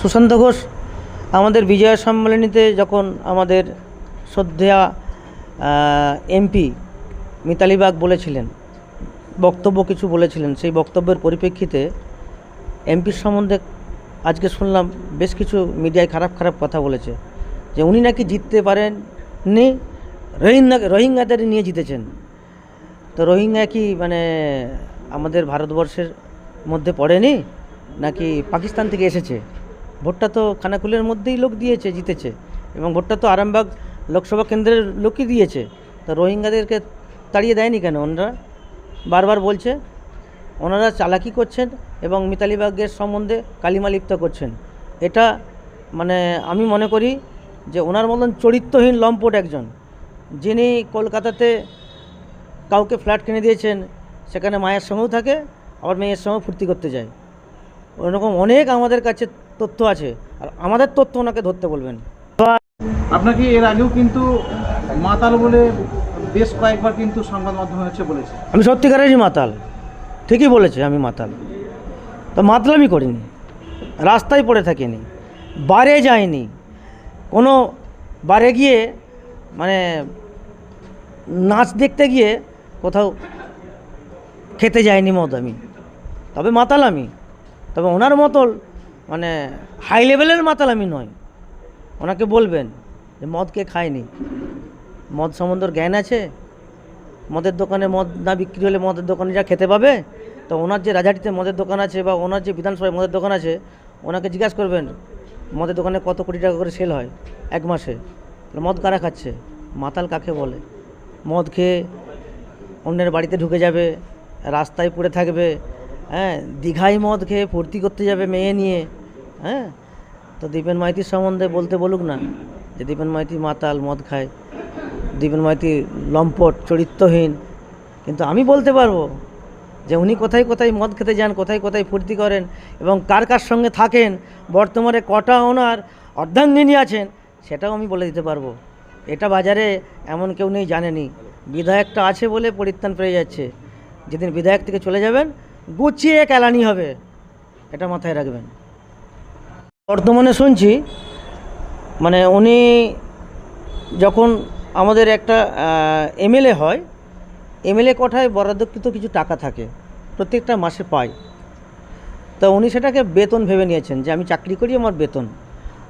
সুশান্ত ঘোষ, আমাদের বিজয়া সম্মেলনীতে যখন আমাদের শ্রদ্ধেয়া এমপি মিতালি বাগ বলেছিলেন, বক্তব্য কিছু বলেছিলেন, সেই বক্তব্যের পরিপ্রেক্ষিতে এমপির সম্বন্ধে আজকে শুনলাম বেশ কিছু মিডিয়ায় খারাপ খারাপ কথা বলেছে, যে উনি নাকি জিততে পারেন নি রোহিঙ্গা, রোহিঙ্গাদের নিয়ে জিতেছেন। তো রোহিঙ্গা কি মানে আমাদের ভারতবর্ষের মধ্যে পড়েনি? নাকি পাকিস্তান থেকে এসেছে? ভোটটা তো খানাকুলের মধ্যেই লোক দিয়েছে, জিতেছে। এবং ভোটটা তো আরামবাগ লোকসভা কেন্দ্রের লোকই দিয়েছে। তা রোহিঙ্গাদেরকে তাড়িয়ে দেয়নি কেন ওনারা? বারবার বলছে, ওনারা চালাকি করছেন এবং মিতালি বাগের সম্বন্ধে কালিমা লিপ্ত করছেন। এটা মানে আমি মনে করি যে ওনার মতন চরিত্রহীন লম্পট একজন, যিনি কলকাতাতে কাউকে ফ্ল্যাট কিনে দিয়েছেন, সেখানে মায়ের সঙ্গেও থাকে, আবার মেয়ের সঙ্গেও ফুর্তি করতে যায়। ওরকম অনেক আমাদের কাছে তথ্য আছে আর আমাদের তথ্য ওনাকে ধরতে বলবেন। আপনাকে এর আগেও কিন্তু মাতাল বলে বেশ কয়েকবার কিন্তু সংবাদ মাধ্যমে হচ্ছে বলেছে? আমি সত্যিকারেরই মাতাল ঠিকই বলেছে আমি মাতাল। তো মাতলামি করিনি রাস্তায় পড়ে থাকিনি বারে যাইনি কোনো বারে গিয়ে মানে নাচ দেখতে গিয়ে কোথাও খেতে যাইনি মদ আমি। তবে মাতাল আমি। তবে ওনার মতল মানে হাই লেভেলের মাতাল আমি নয় ওনাকে বলবেন যে, মদ কে খায়নি। মদ সম্বন্ধর জ্ঞান আছে। মদের দোকানে মদ না বিক্রি হলে মদের দোকানে যা খেতে পাবে, তো ওনার যে রাজাটিতে মদের দোকান আছে বা ওনার যে বিধানসভায় মদের দোকান আছে, ওনাকে জিজ্ঞাসা করবেন, মদের দোকানে কত কোটি টাকা করে সেল হয় এক মাসে? মদ কারা খাচ্ছে? মাতাল কাকে বলে? মদ খেয়ে অন্যের বাড়িতে ঢুকে যাবে, রাস্তায় পড়ে থাকবে হ্যাঁ দীঘায় মদ খেয়ে ফুর্তি করতে যাবে মেয়ে নিয়ে হ্যাঁ? তো দীপেন মাইতির সম্বন্ধে বলতে বলুক না যে দীপেন মাইতি মাতাল মদ খায়, দীপেন মাইতি লম্পট, চরিত্রহীন। কিন্তু আমি বলতে পারব যে উনি কোথায় কোথায় মদ খেতে যান, কোথায় কোথায় ফুর্তি করেন এবং কার কার সঙ্গে থাকেন, বর্তমানে কটা ওনার অর্ধাঙ্গিনী আছেন, সেটাও আমি বলে দিতে পারব। এটা বাজারে এমন কেউ নেই জানেনি। বিধায়কটা আছে বলে পরিত্রাণ পেয়ে যাচ্ছে। যেদিন বিধায়ক থেকে চলে যাবেন গুছিয়ে কেলানি হবে, এটা মাথায় রাখবেন। বর্তমানে শুনছি মানে উনি যখন আমাদের একটা এমএলএ হয় এমএলএ কোঠায় বরাদ্দকৃত কিছু টাকা থাকে, প্রত্যেকটা মাসে পায়। তা উনি সেটাকে বেতন ভেবে নিয়েছেন যে আমি চাকরি করি আমার বেতন,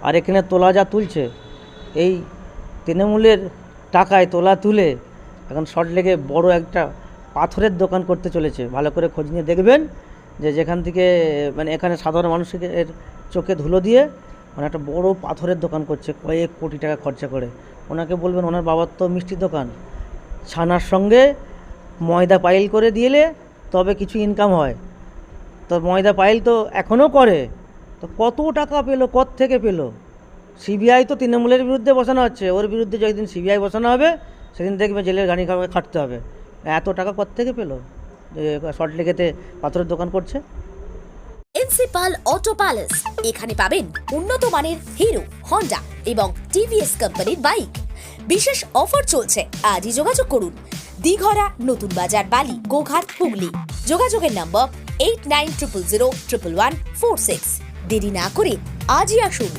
আর এখানে তোলা যা তুলছে, এই তৃণমূলের টাকায় তোলা তুলে এখন শর্ট লেগে বড় একটা পাথরের দোকান করতে চলেছে। ভালো করে খোঁজ নিয়ে দেখবেন যে যেখান থেকে মানে এখানে সাধারণ মানুষের এর চোখে ধুলো দিয়ে মানে একটা বড় পাথরের দোকান করছে কয়েক কোটি টাকা খরচা করে। ওনাকে বলবেন, ওনার বাবার তো মিষ্টির দোকান। ছানার সঙ্গে ময়দা পাইল করে দিলে তবে কিছু ইনকাম হয়। তো ময়দা পাইল তো এখনও করে। তো কত টাকা পেল কত থেকে পেল? সিবিআই তো তৃণমূলের বিরুদ্ধে বসানো হচ্ছে। ওর বিরুদ্ধে যেদিন সিবিআই বসানো হবে, সেদিন দেখবে জেলের গাড়ি খাটতে হবে। এত টাকা কত থেকে পেল লেগেতে পাথরের দোকান করছে? প্রিন্সিপাল অটো প্যালেস এখানে পাবেন উন্নত মানের হিরো হন্ডা এবং টিভিএস কোম্পানির বাইক বিশেষ অফার চলছে। আজই যোগাযোগ করুন। দিঘরা, নতুন বাজার, বালি, গোঘাট, হুগলি। যোগাযোগের number eight nine triple zero triple one four six দেরি না করে আজই আসুন।